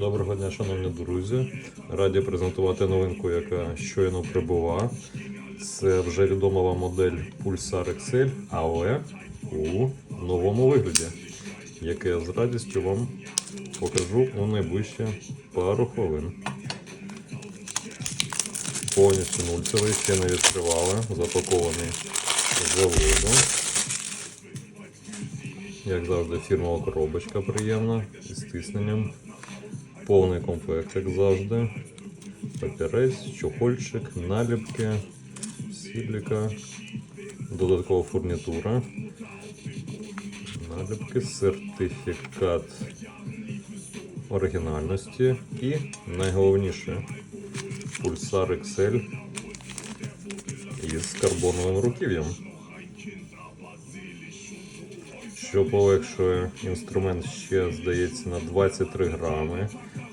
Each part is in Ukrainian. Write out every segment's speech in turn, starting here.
Доброго дня, шановні друзі. Раді презентувати новинку, яка щойно прибула. Це вже відома вам модель Pulsar XL, але у новому вигляді, яке я з радістю вам покажу у найближчі пару хвилин. Повністю нульцевий, ще не відкривали, запакований з заводу. Як завжди, фірмова коробочка приємна із тисненням. Повний комплект, як завжди. Папірець, чохольчик, наліпки, сіліка, додаткова фурнітура, наліпки, сертифікат оригінальності і найголовніше пульсар Excel із карбоновим руків'ям. Що полегшує інструмент ще, здається, на 23 грами.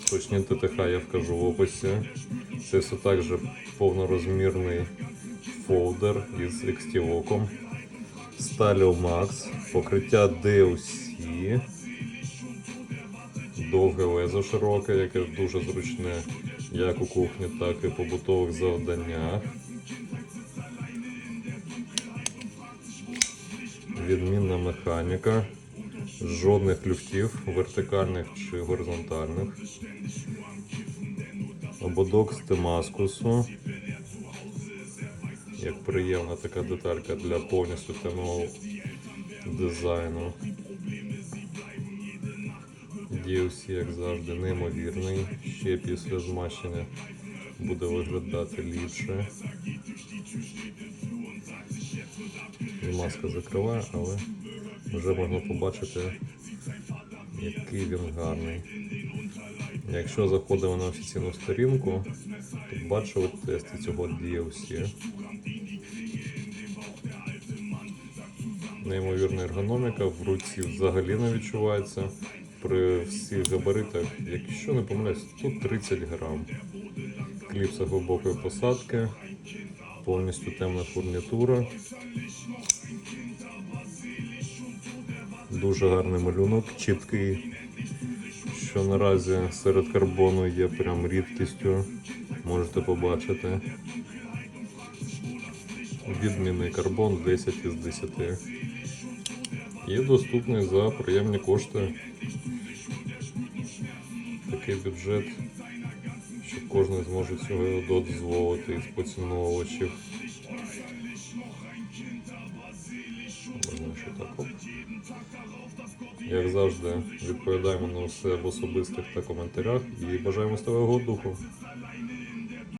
Точні ТТХ я вкажу в описі. Це все також повнорозмірний фолдер із XT-локом. Stalio Max, покриття DLC, довге лезо широке, яке дуже зручне як у кухні, так і побутових завданнях. Відмінна механіка, жодних люфтів, вертикальних чи горизонтальних. Ободок з темаскусу. Як приємна така деталька для повністю темного дизайну. DLC, як завжди, неймовірний. Ще після змащення буде виглядати ліпше. Маска закриває, але вже можна побачити, який він гарний. Якщо заходимо на офіційну сторінку, то бачили тести цього DLC. Неймовірна ергономіка, в руці взагалі не відчувається. При всіх габаритах, якщо не помиляюсь, тут 30 грам. Кліпса глибокої посадки, повністю темна фурнітура. Дуже гарний малюнок, чіткий, що наразі серед карбону є прям рідкістю. Можете побачити. Відмінний карбон 10 із 10. І доступний за приємні кошти. Такий бюджет, що кожен зможе цього дозволити із поціновувачів. Ще. Як завжди, відповідаємо на все в особистих та коментарях і бажаємо сталого духу.